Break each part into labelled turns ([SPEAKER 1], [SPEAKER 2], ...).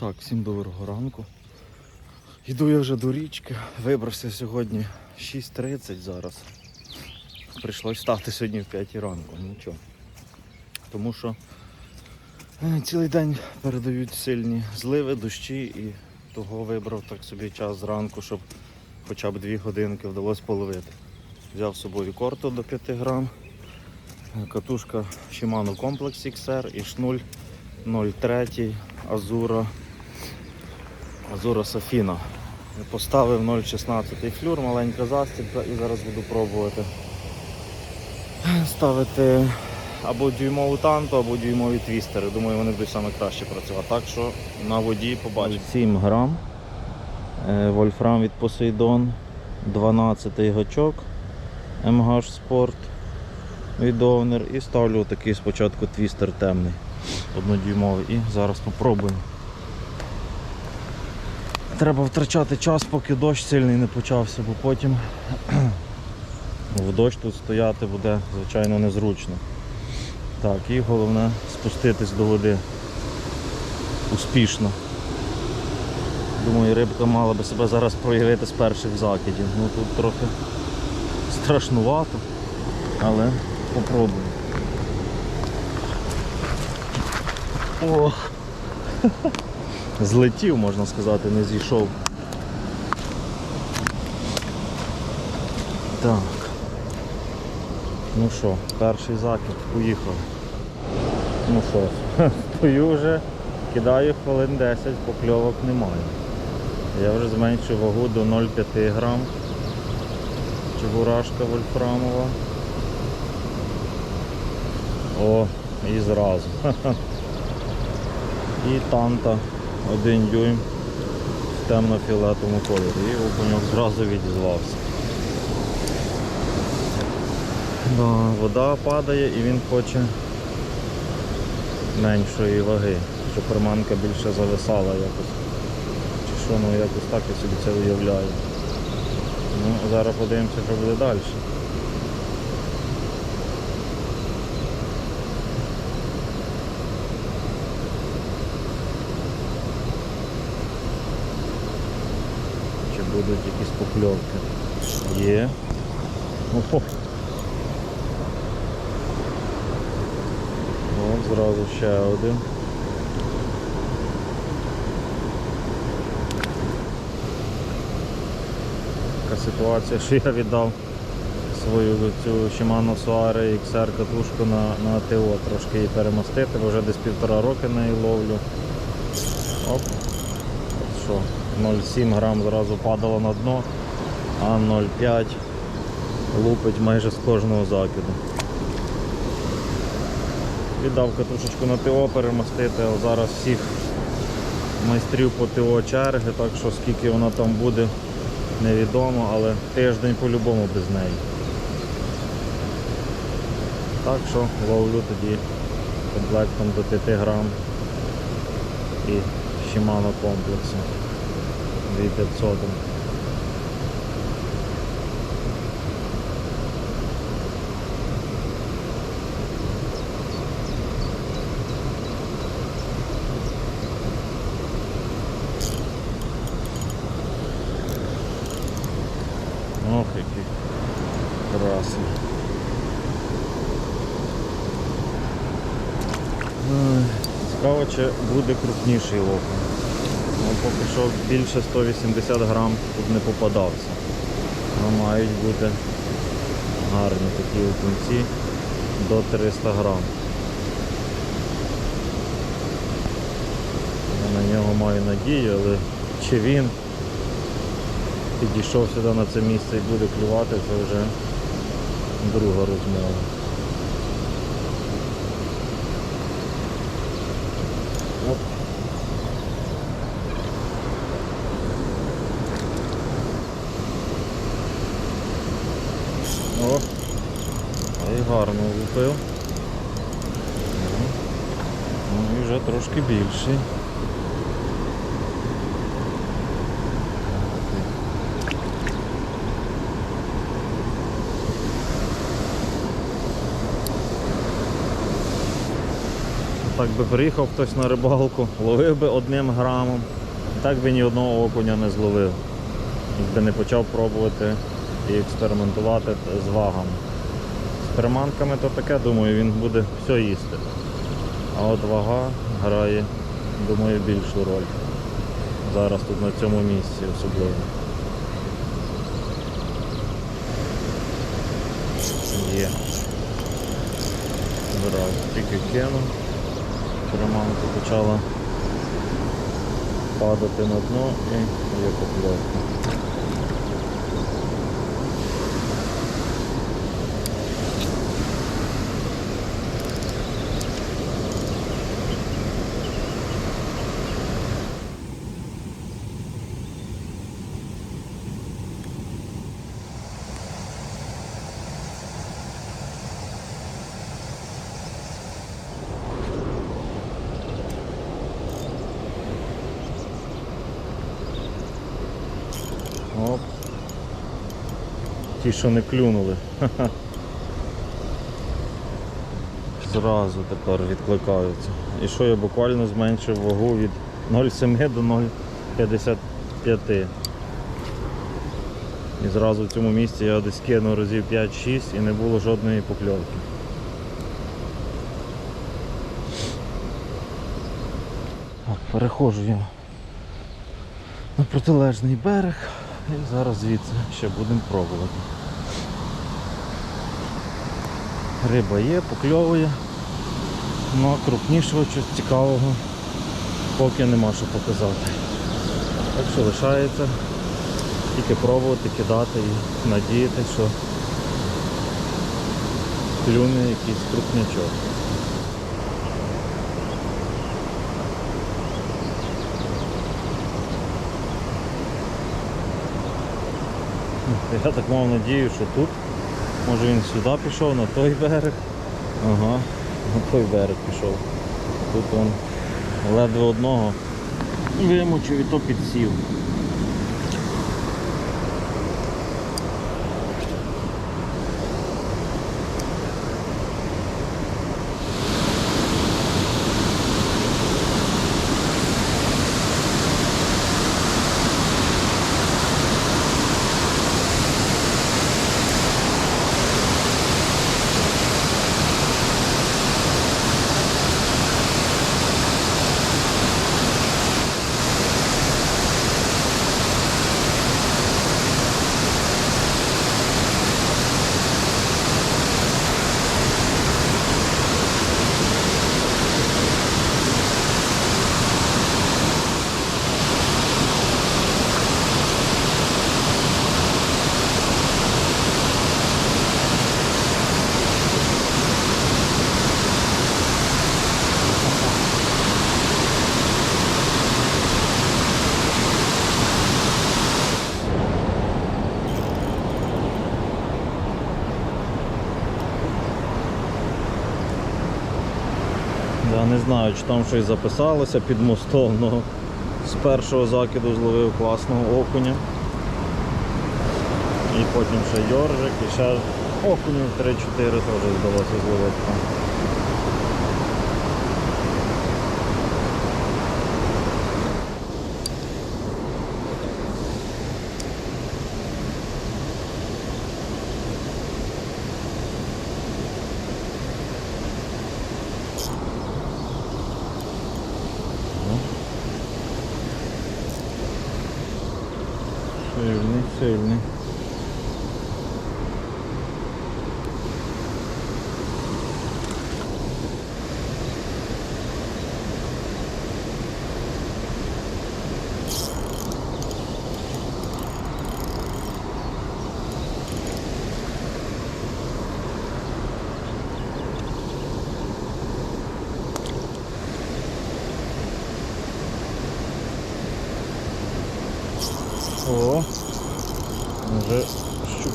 [SPEAKER 1] Так, всім доброго ранку. Йду я вже до річки. Вибрався сьогодні 6.30 зараз. Прийшлось встати сьогодні в 5 ранку, нічого. Тому що е, цілий день передають сильні зливи, дощі і того вибрав так собі час зранку, щоб хоча б 2 годинки вдалося половити. Взяв з собою корту до 5 грам, е, катушка Shimano Complex XR і шнуль 0,3 Азура Азура Софіна. Поставив 0,16 флюр, маленька застібка і зараз буду пробувати ставити або дюймову танту, або дюймові твістери. Думаю, вони будуть саме краще працювати. Так що на воді побачимо. 7 грам. Е, Вольфрам від Poseidon, 12 гачок MH Sport від Ovner і ставлю такий спочатку твістер темний, однодюймовий і зараз спробуємо. Треба втрачати час, поки дощ сильний не почався, бо потім в дощ тут стояти буде, звичайно, незручно. Так, і головне спуститись до води успішно. Думаю, рибка мала би себе зараз проявити з перших закидів. Ну тут трохи страшнувато, але попробую. О! Злетів, можна сказати, не зійшов. Так. Ну що, перший закид, поїхав. Ну що, стою вже, кидаю хвилин 10, покльовок немає. Я вже зменшив вагу до 0,5 грам. Чебурашка вольфрамова. О, і зразу. І танта один дюйм в темно-фіолетовому кольорі. І окуньок зразу відізвався. Да, вода падає і він хоче меншої ваги, щоб приманка більше зависала якось. Чи що, ну якось так я собі це уявляю. Ну, зараз подивимося, що буде далі. Будуть якісь покльовки? Є. Ого. От зразу ще один. Така ситуація, що я віддав свою цю Shimano Soare XR катушку на, на ТО, трошки її перемостити, бо вже десь півтора роки неї ловлю. Оп. От що, 0,7 грам зразу падало на дно, а 0,5 лупить майже з кожного закиду. Віддав катушечку на ТО перемостити, а зараз всіх майстрів по ТО черги, так що скільки вона там буде, невідомо, але тиждень по-любому без неї. Так що ловлю тоді комплектом до 5 грам і Shimano комплексу 2500. Ох, який красний. Цікаво, чи буде крупніший окунь. Ну, поки що більше 180 грам тут не попадався. Ну, мають бути гарні такі окунці до 300 грам. Я на нього маю надію, але чи він підійшов сюди на це місце і буде клювати, це вже друга розмова. Оп. О, а і гарно лупив. Ну, Ну і вже трошки більший. Так би приїхав хтось на рибалку, ловив би одним грамом, так би ні одного окуня не зловив. Якби не почав пробувати і експериментувати з вагами. З приманками то таке, думаю, він буде все їсти. А от вага грає, думаю, більшу роль. Зараз тут на цьому місці особливо. Є. Брав, тільки кинув. Приманка почала падати на дно і є покльовка. Оп. Ті, що не клюнули. Зразу тепер відкликаються. І що я буквально зменшив вагу від 0,7 до 0,55. І зразу в цьому місці я десь кинув разів 5-6 і не було жодної покльовки. Так, переходжу я на протилежний берег і зараз звідси ще будемо пробувати. Риба є, покльовує, але крупнішого чогось цікавого поки нема що показати. Так що лишається тільки пробувати, кидати і надіятися, що клюне якийсь крупнячок. Я так мав надію, що тут. Може він сюди пішов, на той берег. Ага, на той берег пішов. Тут он ледве одного вимучив і то підсів. Я не знаю, чи там щось записалося під мостом, але з першого закиду зловив класного окуня. І потім ще йоржик, і ще окунів 3-4 теж вдалося зловити. Там.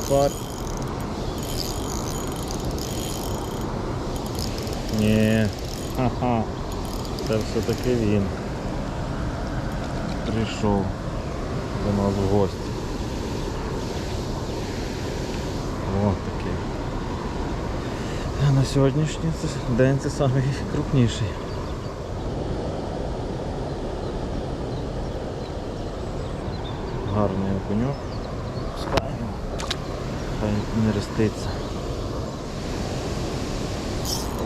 [SPEAKER 1] фар. Ні, ага, це все-таки він прийшов до нас в гості. Ось такий. На сьогоднішній день це найкрупніший. Гарний окуньок. Не реститься.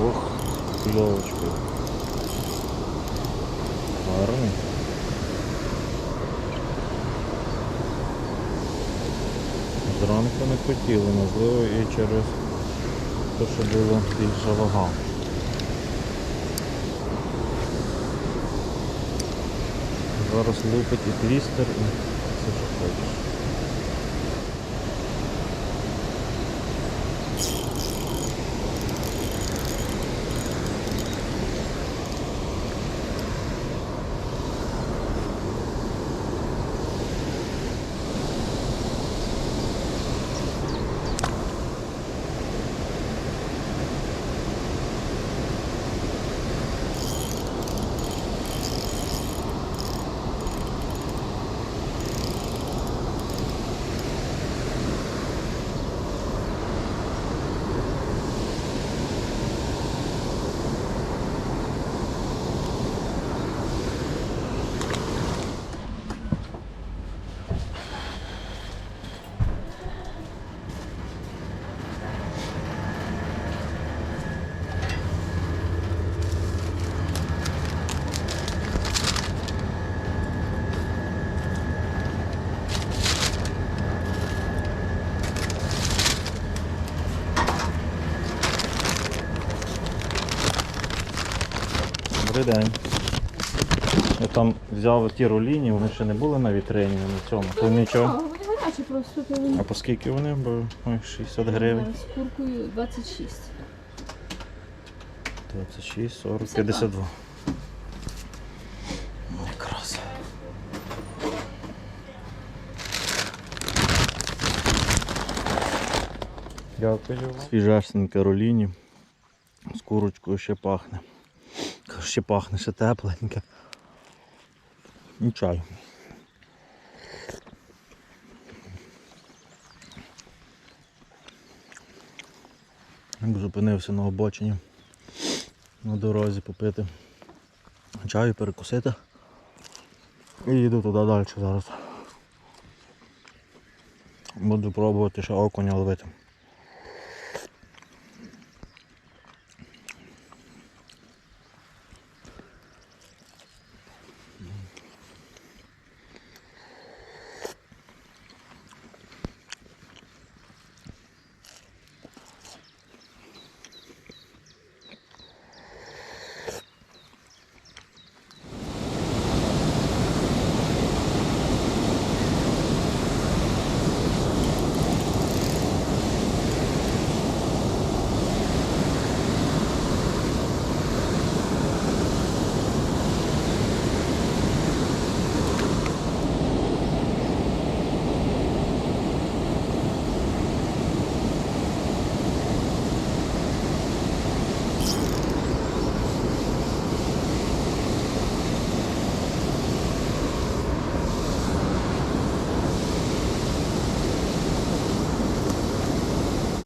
[SPEAKER 1] Ох, кльовочкою. Гарний. Зранку не хотіли, можливо, і через те, що була більша вага. Зараз лупить і твістер, і все що хочеш. Добрий день. Я там взяв ті руліні, вони ще не були на вітрині на цьому. То нічого.
[SPEAKER 2] Вони гарячі просто то
[SPEAKER 1] А по скільки вони? Бо ой, 60 гривень.
[SPEAKER 2] З куркою 26.
[SPEAKER 1] 26, 40, 52. Якраз. Дякую. Свіжашненьке руліні. З курочкою ще пахне. Ще пахне, ще тепленьке. І чай. Як Зупинився на обочині на дорозі попити чаю, перекусити. І їду туди далі зараз. Буду пробувати ще окуня ловити.